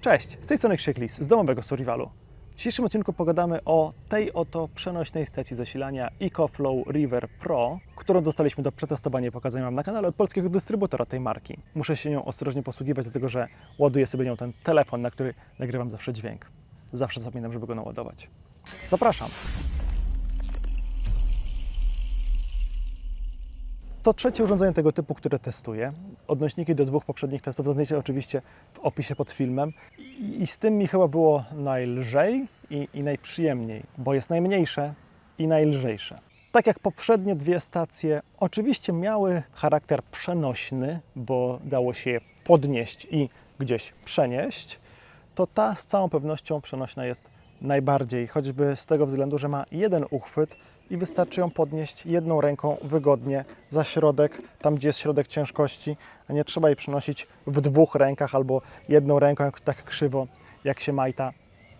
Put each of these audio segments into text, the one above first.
Cześć, z tej strony Krzyklis, z domowego Survivalu. W dzisiejszym odcinku pogadamy o tej oto przenośnej stacji zasilania EcoFlow River Pro, którą dostaliśmy do przetestowania i pokazania Wam na kanale od polskiego dystrybutora tej marki. Muszę się nią ostrożnie posługiwać, dlatego że ładuję sobie nią ten telefon, na który nagrywam zawsze dźwięk. Zawsze zapominam, żeby go naładować. Zapraszam! To trzecie urządzenie tego typu, które testuję. Odnośniki do dwóch poprzednich testów znajdziecie oczywiście w opisie pod filmem. I, z tym mi chyba było najlżej i, i najprzyjemniej, bo jest najmniejsze i najlżejsze. Tak jak poprzednie dwie stacje, oczywiście miały charakter przenośny, bo dało się je podnieść i gdzieś przenieść, to ta z całą pewnością przenośna jest najbardziej, choćby z tego względu, że ma jeden uchwyt i wystarczy ją podnieść jedną ręką wygodnie za środek, tam gdzie jest środek ciężkości, a nie trzeba jej przenosić w dwóch rękach albo jedną ręką tak krzywo, jak się majta.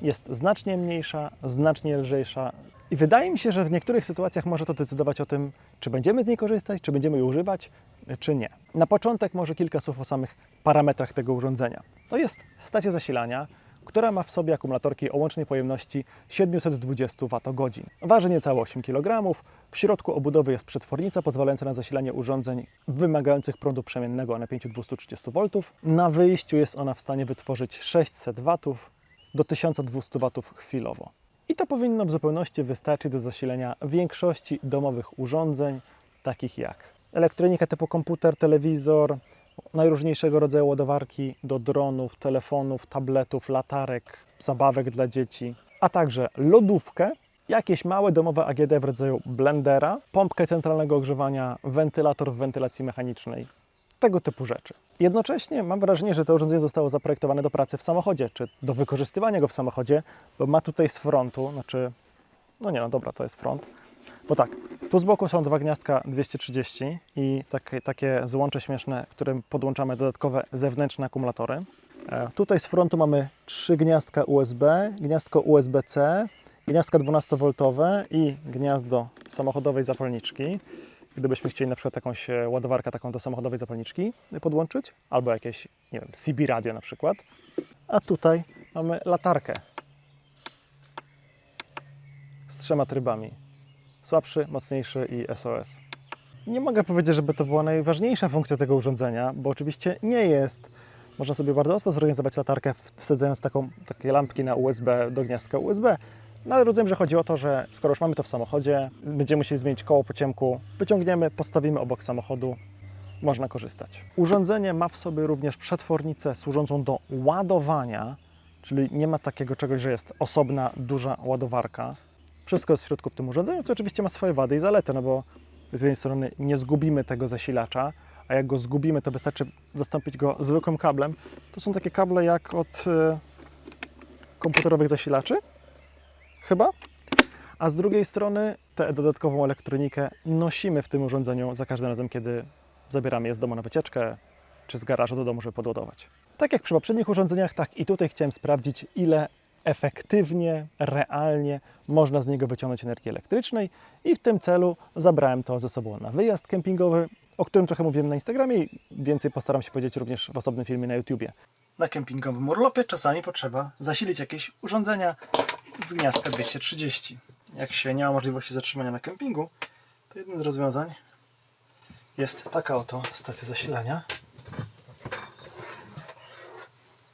Jest znacznie mniejsza, znacznie lżejsza i wydaje mi się, że w niektórych sytuacjach może to decydować o tym, czy będziemy z niej korzystać, czy będziemy jej używać, czy nie. Na początek może kilka słów o samych parametrach tego urządzenia. To jest stacja zasilania, która ma w sobie akumulatorki o łącznej pojemności 720 Wh. Waży niecałe 8 kg. W środku obudowy jest przetwornica pozwalająca na zasilanie urządzeń wymagających prądu przemiennego o napięciu 230 V. Na wyjściu jest ona w stanie wytworzyć 600 W do 1200 W chwilowo. I to powinno w zupełności wystarczyć do zasilenia większości domowych urządzeń, takich jak elektronika typu komputer, telewizor, najróżniejszego rodzaju ładowarki do dronów, telefonów, tabletów, latarek, zabawek dla dzieci, a także lodówkę, jakieś małe domowe AGD w rodzaju blendera, pompkę centralnego ogrzewania, wentylator w wentylacji mechanicznej, tego typu rzeczy. Jednocześnie mam wrażenie, że to urządzenie zostało zaprojektowane do pracy w samochodzie, czy do wykorzystywania go w samochodzie, bo ma tutaj z frontu, znaczy, no nie no dobra, to jest front, bo tak, tu z boku są dwa gniazdka 230 i takie, takie złącze śmieszne, którym podłączamy dodatkowe zewnętrzne akumulatory. E, Tutaj z frontu mamy trzy gniazdka USB, gniazdko USB-C, gniazdka 12V i gniazdo samochodowej zapalniczki. Gdybyśmy chcieli na przykład jakąś e, ładowarkę taką do samochodowej zapalniczki podłączyć, albo jakieś, nie wiem, CB radio na przykład. A tutaj mamy latarkę z trzema trybami słabszy, mocniejszy i SOS. Nie mogę powiedzieć, żeby to była najważniejsza funkcja tego urządzenia, bo oczywiście nie jest. Można sobie bardzo łatwo zorganizować latarkę, wsadzając taką, takie lampki na USB do gniazdka USB. No ale rozumiem, że chodzi o to, że skoro już mamy to w samochodzie, będziemy musieli zmienić koło po ciemku, wyciągniemy, postawimy obok samochodu, można korzystać. Urządzenie ma w sobie również przetwornicę służącą do ładowania, czyli nie ma takiego czegoś, że jest osobna, duża ładowarka. Wszystko jest w środku w tym urządzeniu, co oczywiście ma swoje wady i zalety, no bo z jednej strony nie zgubimy tego zasilacza, a jak go zgubimy, to wystarczy zastąpić go zwykłym kablem. To są takie kable jak od e, komputerowych zasilaczy, chyba. A z drugiej strony tę dodatkową elektronikę nosimy w tym urządzeniu za każdym razem, kiedy zabieramy je z domu na wycieczkę, czy z garażu do domu, żeby podładować. Tak jak przy poprzednich urządzeniach, tak i tutaj chciałem sprawdzić, ile efektywnie, realnie można z niego wyciągnąć energii elektrycznej i w tym celu zabrałem to ze sobą na wyjazd kempingowy, o którym trochę mówiłem na Instagramie i więcej postaram się powiedzieć również w osobnym filmie na YouTubie. Na kempingowym urlopie czasami potrzeba zasilić jakieś urządzenia z gniazdka 230. Jak się nie ma możliwości zatrzymania na kempingu, to jednym z rozwiązań jest taka oto stacja zasilania.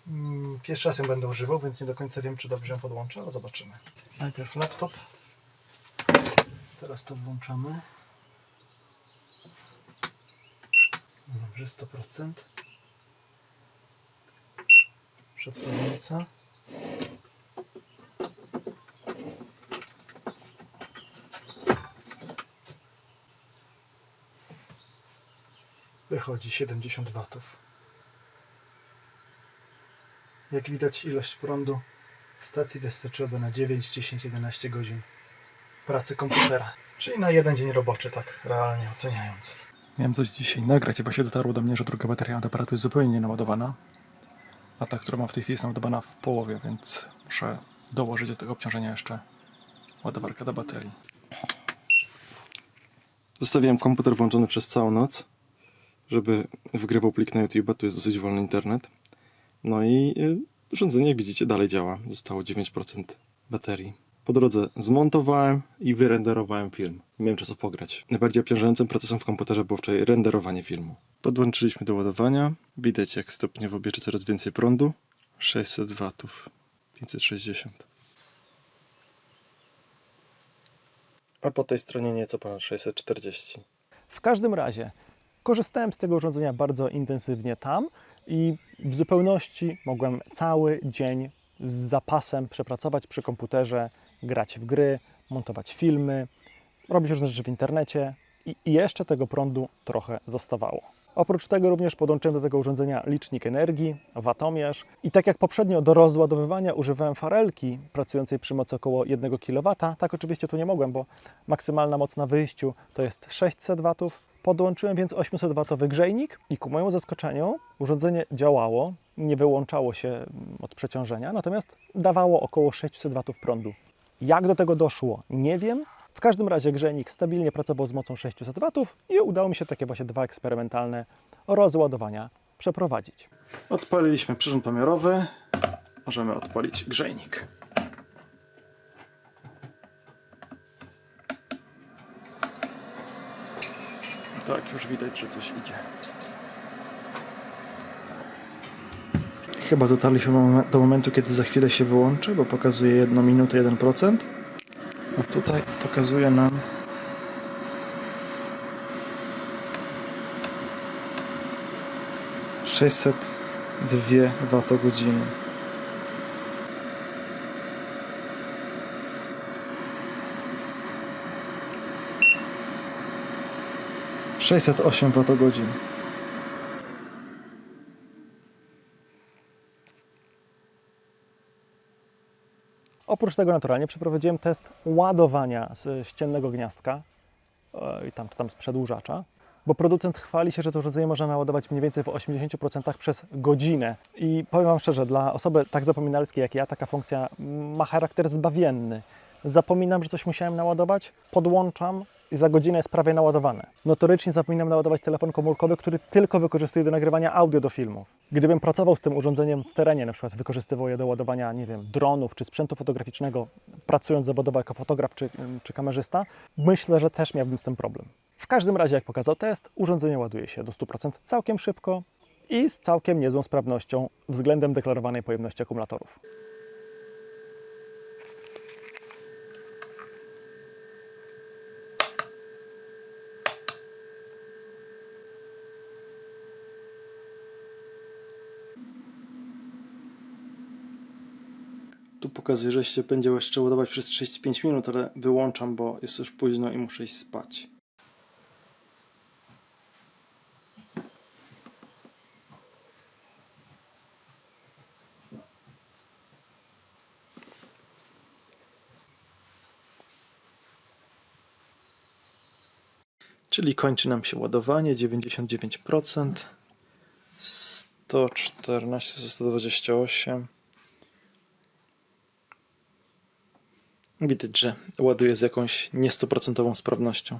Mm, Pierwszy raz ją będę używał, więc nie do końca wiem, czy dobrze ją podłączę, ale zobaczymy. Najpierw laptop. Teraz to włączamy. Dobrze, 100%. Przetwornica. Wychodzi 70 watów. Jak widać ilość prądu stacji wystarczyłoby na 9, 10, 11 godzin pracy komputera. Czyli na jeden dzień roboczy, tak realnie oceniając. Miałem coś dzisiaj nagrać i właśnie dotarło do mnie, że druga bateria od aparatu jest zupełnie nienaładowana. A ta, którą mam w tej chwili jest naładowana w połowie, więc muszę dołożyć do tego obciążenia jeszcze ładowarkę do baterii. Zostawiłem komputer włączony przez całą noc, żeby wgrywał plik na YouTube, tu jest dosyć wolny internet. No i y, Urządzenie, jak widzicie, dalej działa. Zostało 9% baterii. Po drodze zmontowałem i wyrenderowałem film. Nie miałem czasu pograć. Najbardziej obciążającym procesem w komputerze było wczoraj renderowanie filmu. Podłączyliśmy do ładowania. Widać, jak stopniowo bierze coraz więcej prądu. 600 watów. 560. A po tej stronie nieco ponad 640. W każdym razie korzystałem z tego urządzenia bardzo intensywnie tam i w zupełności mogłem cały dzień z zapasem przepracować przy komputerze, grać w gry, montować filmy, robić różne rzeczy w internecie i jeszcze tego prądu trochę zostawało. Oprócz tego również podłączyłem do tego urządzenia licznik energii, watomierz i tak jak poprzednio do rozładowywania używałem farelki pracującej przy mocy około 1 kW, tak oczywiście tu nie mogłem, bo maksymalna moc na wyjściu to jest 600 W. Podłączyłem więc 800 W grzejnik i ku mojemu zaskoczeniu urządzenie działało, nie wyłączało się mm, od przeciążenia, natomiast dawało około 600 W prądu. Jak do tego doszło, nie wiem. W każdym razie grzejnik stabilnie pracował z mocą 600 W i udało mi się takie właśnie dwa eksperymentalne rozładowania przeprowadzić. Odpaliliśmy przyrząd pomiarowy. Możemy odpalić grzejnik. Tak, już widać, że coś idzie. Chyba dotarliśmy do momentu, kiedy za chwilę się wyłączy, bo pokazuje 1 minutę 1%. A tutaj pokazuje nam sześćset dwie watogodziny. Sześćset osiem watogodzin. Oprócz tego naturalnie przeprowadziłem test ładowania z ściennego gniazdka e, i tam, tam z przedłużacza, bo producent chwali się, że to urządzenie można naładować mniej więcej w 80% przez godzinę. I powiem Wam szczerze, dla osoby tak zapominalskiej jak ja, taka funkcja ma charakter zbawienny. Zapominam, że coś musiałem naładować, podłączam i za godzinę jest prawie naładowane. Notorycznie zapominam naładować telefon komórkowy, który tylko wykorzystuję do nagrywania audio do filmów. Gdybym pracował z tym urządzeniem w terenie, na przykład wykorzystywał je do ładowania, nie wiem, dronów czy sprzętu fotograficznego, pracując zawodowo jako fotograf czy, czy kamerzysta, myślę, że też miałbym z tym problem. W każdym razie, jak pokazał test, urządzenie ładuje się do 100% całkiem szybko i z całkiem niezłą sprawnością względem deklarowanej pojemności akumulatorów. Tu pokazuje, że się będzie jeszcze ładować przez 35 minut, ale wyłączam, bo jest już późno i muszę iść spać. Czyli kończy nam się ładowanie 99%, 114, 128. Widać, że ładuje z jakąś nie 100% sprawnością.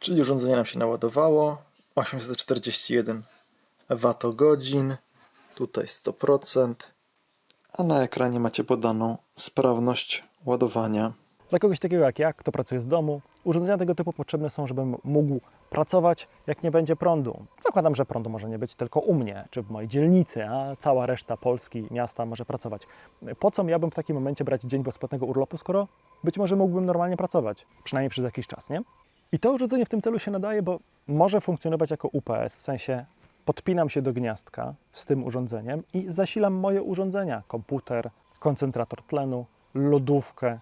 Czyli urządzenie nam się naładowało. 841 Wh. Tutaj 100%. A na ekranie macie podaną sprawność ładowania. Dla kogoś takiego jak ja, kto pracuje z domu, urządzenia tego typu potrzebne są, żebym mógł pracować, jak nie będzie prądu. Zakładam, że prądu może nie być tylko u mnie, czy w mojej dzielnicy, a cała reszta Polski, miasta może pracować. Po co miałbym w takim momencie brać dzień bezpłatnego urlopu, skoro być może mógłbym normalnie pracować, przynajmniej przez jakiś czas, nie? I to urządzenie w tym celu się nadaje, bo może funkcjonować jako UPS, w sensie podpinam się do gniazdka z tym urządzeniem i zasilam moje urządzenia, komputer, koncentrator tlenu, lodówkę,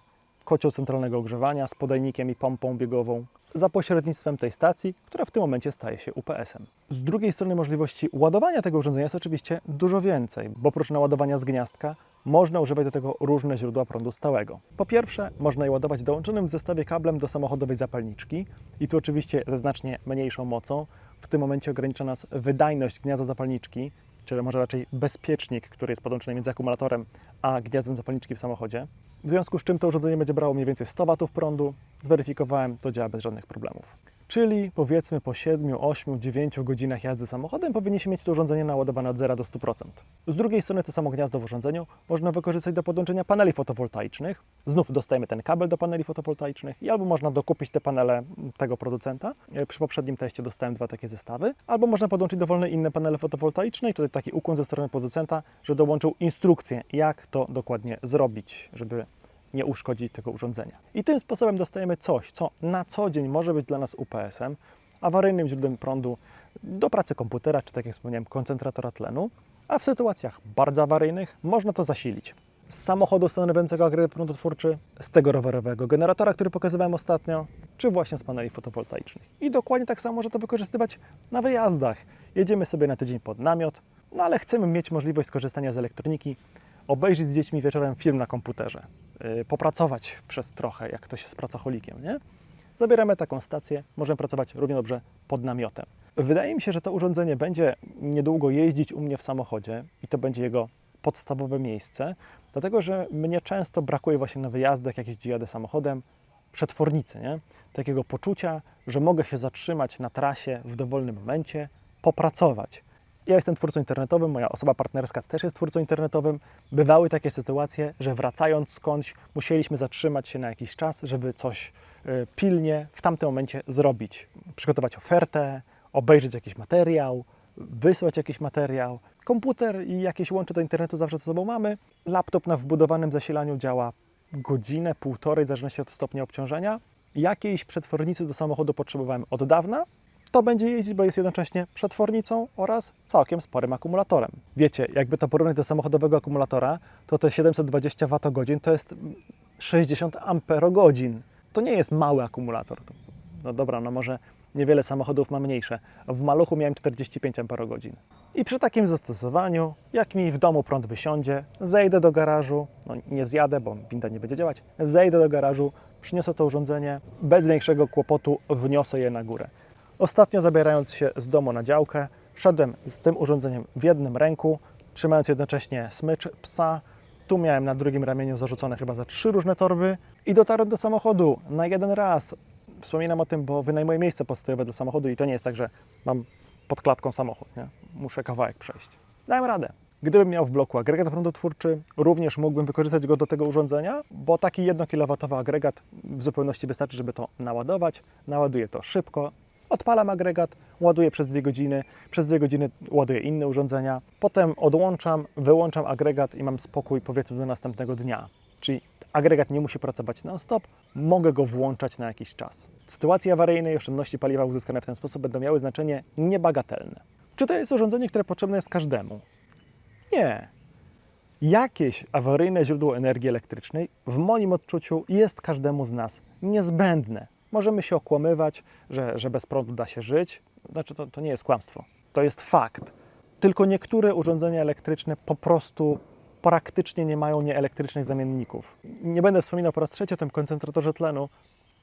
kocioł centralnego ogrzewania z podajnikiem i pompą biegową za pośrednictwem tej stacji, która w tym momencie staje się UPS-em. Z drugiej strony możliwości ładowania tego urządzenia jest oczywiście dużo więcej, bo oprócz naładowania z gniazdka można używać do tego różne źródła prądu stałego. Po pierwsze, można je ładować dołączonym w zestawie kablem do samochodowej zapalniczki i tu oczywiście ze znacznie mniejszą mocą. W tym momencie ogranicza nas wydajność gniazda zapalniczki, czyli może raczej bezpiecznik, który jest podłączony między akumulatorem a gniazdem zapalniczki w samochodzie. W związku z czym to urządzenie będzie brało mniej więcej 100 W prądu. Zweryfikowałem, to działa bez żadnych problemów. Czyli powiedzmy po 7, 8, 9 godzinach jazdy samochodem powinniśmy mieć to urządzenie naładowane od 0 do 100%. Z drugiej strony to samo gniazdo w urządzeniu można wykorzystać do podłączenia paneli fotowoltaicznych. Znów dostajemy ten kabel do paneli fotowoltaicznych i albo można dokupić te panele tego producenta. E, Przy poprzednim teście dostałem dwa takie zestawy. Albo można podłączyć dowolne inne panele fotowoltaiczne i tutaj taki ukłon ze strony producenta, że dołączył instrukcję, jak to dokładnie zrobić, żeby nie uszkodzić tego urządzenia. I tym sposobem dostajemy coś, co na co dzień może być dla nas UPS-em, awaryjnym źródłem prądu do pracy komputera, czy tak jak wspomniałem, koncentratora tlenu, a w sytuacjach bardzo awaryjnych można to zasilić. Z samochodu stanowiącego agregat prądotwórczy, z tego rowerowego generatora, który pokazywałem ostatnio, czy właśnie z paneli fotowoltaicznych. I dokładnie tak samo może to wykorzystywać na wyjazdach. Jedziemy sobie na tydzień pod namiot, no ale chcemy mieć możliwość skorzystania z elektroniki, obejrzeć z dziećmi wieczorem film na komputerze, yy, popracować przez trochę, jak ktoś jest pracocholikiem, nie? Zabieramy taką stację, możemy pracować równie dobrze pod namiotem. Wydaje mi się, że to urządzenie będzie niedługo jeździć u mnie w samochodzie i to będzie jego podstawowe miejsce, dlatego że mnie często brakuje właśnie na wyjazdach, jak jeździ jadę samochodem, przetwornicy, nie? Takiego poczucia, że mogę się zatrzymać na trasie w dowolnym momencie, popracować. Ja jestem twórcą internetowym, moja osoba partnerska też jest twórcą internetowym. Bywały takie sytuacje, że wracając skądś musieliśmy zatrzymać się na jakiś czas, żeby coś y, pilnie w tamtym momencie zrobić. Przygotować ofertę, obejrzeć jakiś materiał, wysłać jakiś materiał. Komputer i jakieś łącze do internetu zawsze ze sobą mamy. Laptop na wbudowanym zasilaniu działa godzinę, półtorej, w zależności od stopnia obciążenia. Jakiejś przetwornicy do samochodu potrzebowałem od dawna, to będzie jeździć, bo jest jednocześnie przetwornicą oraz całkiem sporym akumulatorem. Wiecie, jakby to porównać do samochodowego akumulatora, to te 720 Wh to jest 60 amperogodzin. To nie jest mały akumulator. To- No dobra, no może niewiele samochodów ma mniejsze. W maluchu miałem 45 amperogodzin. I przy takim zastosowaniu, jak mi w domu prąd wysiądzie, zejdę do garażu, no nie zjadę, bo winda nie będzie działać, zejdę do garażu, przyniosę to urządzenie, bez większego kłopotu wniosę je na górę. Ostatnio zabierając się z domu na działkę, szedłem z tym urządzeniem w jednym ręku, trzymając jednocześnie smycz psa. Tu miałem na drugim ramieniu zarzucone chyba za trzy różne torby i dotarłem do samochodu na jeden raz. Wspominam o tym, bo wynajmuję miejsce postojowe do samochodu i to nie jest tak, że mam pod klatką samochód. Nie? Muszę kawałek przejść. Dałem radę. Gdybym miał w bloku agregat prądotwórczy, również mógłbym wykorzystać go do tego urządzenia, bo taki 1 kW agregat w zupełności wystarczy, żeby to naładować. Naładuję to szybko, odpalam agregat, ładuję przez dwie godziny, przez dwie godziny ładuję inne urządzenia, potem odłączam, wyłączam agregat i mam spokój powiedzmy do następnego dnia. Czyli agregat nie musi pracować non-stop, mogę go włączać na jakiś czas. Sytuacje awaryjne i oszczędności paliwa uzyskane w ten sposób będą miały znaczenie niebagatelne. Czy to jest urządzenie, które potrzebne jest każdemu? Nie. Jakieś awaryjne źródło energii elektrycznej w moim odczuciu jest każdemu z nas niezbędne. Możemy się okłamywać, że, że bez prądu da się żyć. Znaczy, to, to nie jest kłamstwo. To jest fakt. Tylko niektóre urządzenia elektryczne po prostu praktycznie nie mają nieelektrycznych zamienników. Nie będę wspominał po raz trzeci o tym koncentratorze tlenu.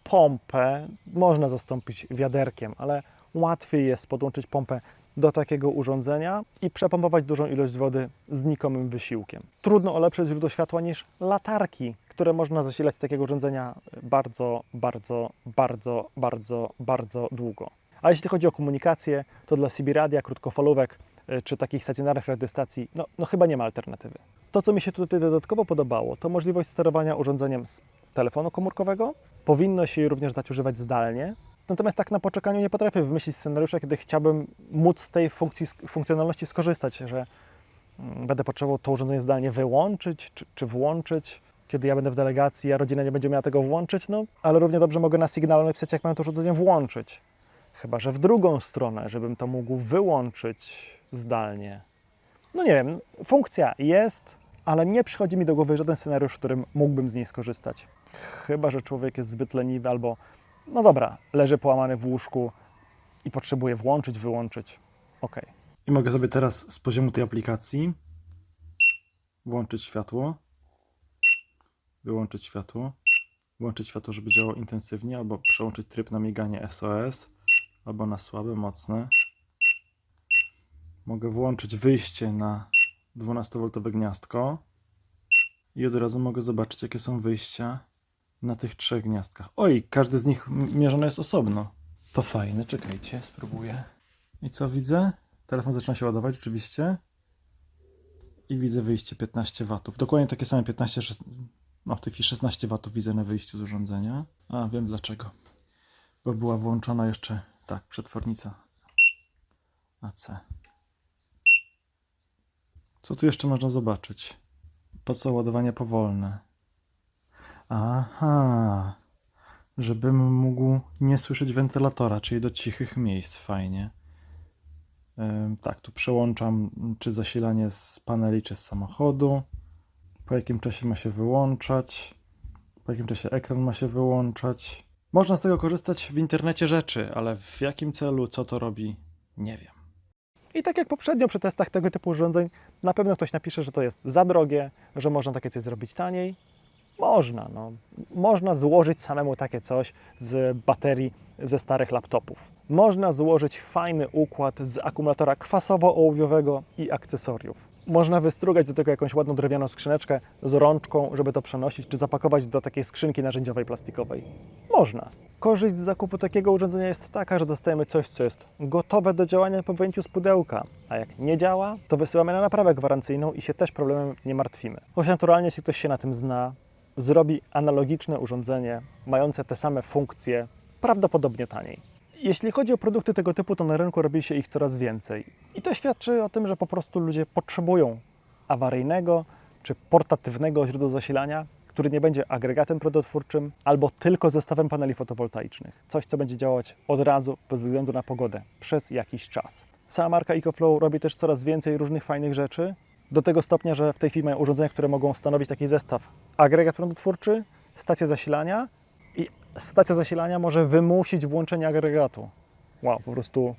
Pompę można zastąpić wiaderkiem, ale łatwiej jest podłączyć pompę do takiego urządzenia i przepompować dużą ilość wody znikomym wysiłkiem. Trudno o lepsze źródło światła niż latarki, które można zasilać z takiego urządzenia bardzo, bardzo, bardzo, bardzo, bardzo długo. A jeśli chodzi o komunikację, to dla CB radia, krótkofalówek y, czy takich stacjonarnych radiostacji, no, no chyba nie ma alternatywy. To, co mi się tutaj dodatkowo podobało, to możliwość sterowania urządzeniem z telefonu komórkowego. Powinno się je również dać używać zdalnie. Natomiast tak na poczekaniu nie potrafię wymyślić scenariusza, kiedy chciałbym móc z tej funkcji, funkcjonalności skorzystać, że mm, będę potrzebował to urządzenie zdalnie wyłączyć czy, czy włączyć. Kiedy ja będę w delegacji, a rodzina nie będzie miała tego włączyć, no ale równie dobrze mogę na sygnalu napisać, jak mam to urządzenie włączyć. Chyba, że w drugą stronę, żebym to mógł wyłączyć zdalnie. No nie wiem, funkcja jest, ale nie przychodzi mi do głowy żaden scenariusz, w którym mógłbym z niej skorzystać. Chyba, że człowiek jest zbyt leniwy albo, no dobra, leży połamany w łóżku i potrzebuje włączyć, wyłączyć. Okej. I mogę sobie teraz z poziomu tej aplikacji włączyć światło, wyłączyć światło, włączyć światło, żeby działało intensywnie, albo przełączyć tryb na miganie SOS, albo na słabe, mocne. Mogę włączyć wyjście na 12V gniazdko i od razu mogę zobaczyć, jakie są wyjścia na tych trzech gniazdkach. Oj, każdy z nich mierzony jest osobno. To fajne, czekajcie, spróbuję. I co widzę? Telefon zaczyna się ładować, oczywiście. I widzę wyjście 15 watów. Dokładnie takie same 15, 16, no w tej chwili 16 watów widzę na wyjściu z urządzenia. A, wiem dlaczego. Bo była włączona jeszcze, tak, przetwornica AC. Co tu jeszcze można zobaczyć? Po co ładowanie powolne? Aha, żebym mógł nie słyszeć wentylatora, czyli do cichych miejsc, fajnie. Tak, tu przełączam czy zasilanie z paneli, czy z samochodu. Po jakim czasie ma się wyłączać. Po jakim czasie ekran ma się wyłączać. Można z tego korzystać w internecie rzeczy, ale w jakim celu, co to robi, nie wiem. I tak jak poprzednio przy testach tego typu urządzeń, na pewno ktoś napisze, że to jest za drogie, że można takie coś zrobić taniej. Można, no. Można złożyć samemu takie coś z baterii ze starych laptopów. Można złożyć fajny układ z akumulatora kwasowo-ołowiowego i akcesoriów. Można wystrugać do tego jakąś ładną drewnianą skrzyneczkę z rączką, żeby to przenosić, czy zapakować do takiej skrzynki narzędziowej plastikowej. Można. Korzyść z zakupu takiego urządzenia jest taka, że dostajemy coś, co jest gotowe do działania po wyjęciu z pudełka, a jak nie działa, to wysyłamy na naprawę gwarancyjną i się też problemem nie martwimy. Choć naturalnie, jeśli ktoś się na tym zna, zrobi analogiczne urządzenie mające te same funkcje, prawdopodobnie taniej. Jeśli chodzi o produkty tego typu, to na rynku robi się ich coraz więcej. I to świadczy o tym, że po prostu ludzie potrzebują awaryjnego czy portatywnego źródła zasilania, który nie będzie agregatem prądotwórczym albo tylko zestawem paneli fotowoltaicznych. Coś, co będzie działać od razu bez względu na pogodę przez jakiś czas. Sama marka EcoFlow robi też coraz więcej różnych fajnych rzeczy, do tego stopnia, że w tej chwili mają urządzenia, które mogą stanowić taki zestaw agregat prądotwórczy, stacja zasilania i stacja zasilania może wymusić włączenie agregatu. Wow, po prostu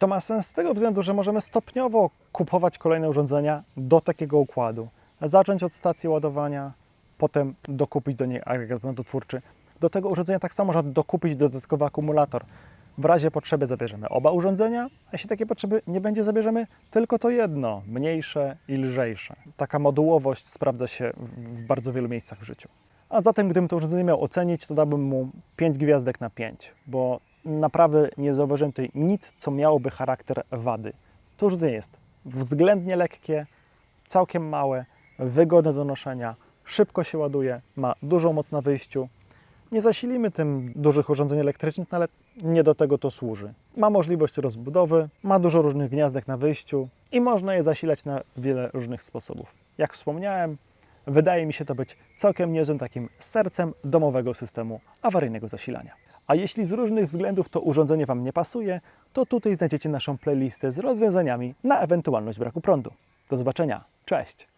to ma sens z tego względu, że możemy stopniowo kupować kolejne urządzenia do takiego układu. Zacząć od stacji ładowania, potem dokupić do niej agregat prądotwórczy. Do tego urządzenia tak samo można dokupić dodatkowy akumulator. W razie potrzeby zabierzemy oba urządzenia, a jeśli takiej potrzeby nie będzie, zabierzemy tylko to jedno, mniejsze i lżejsze. Taka modułowość sprawdza się w bardzo wielu miejscach w życiu. A zatem, gdybym to urządzenie miał ocenić, to dałbym mu 5 gwiazdek na 5, bo naprawdę nie zauważyłem tutaj nic, co miałoby charakter wady. To urządzenie jest względnie lekkie, całkiem małe, wygodne do noszenia, szybko się ładuje, ma dużą moc na wyjściu. Nie zasilimy tym dużych urządzeń elektrycznych, no ale nie do tego to służy. Ma możliwość rozbudowy, ma dużo różnych gniazdek na wyjściu i można je zasilać na wiele różnych sposobów. Jak wspomniałem, wydaje mi się to być całkiem niezłym takim sercem domowego systemu awaryjnego zasilania. A jeśli z różnych względów to urządzenie Wam nie pasuje, to tutaj znajdziecie naszą playlistę z rozwiązaniami na ewentualność braku prądu. Do zobaczenia. Cześć!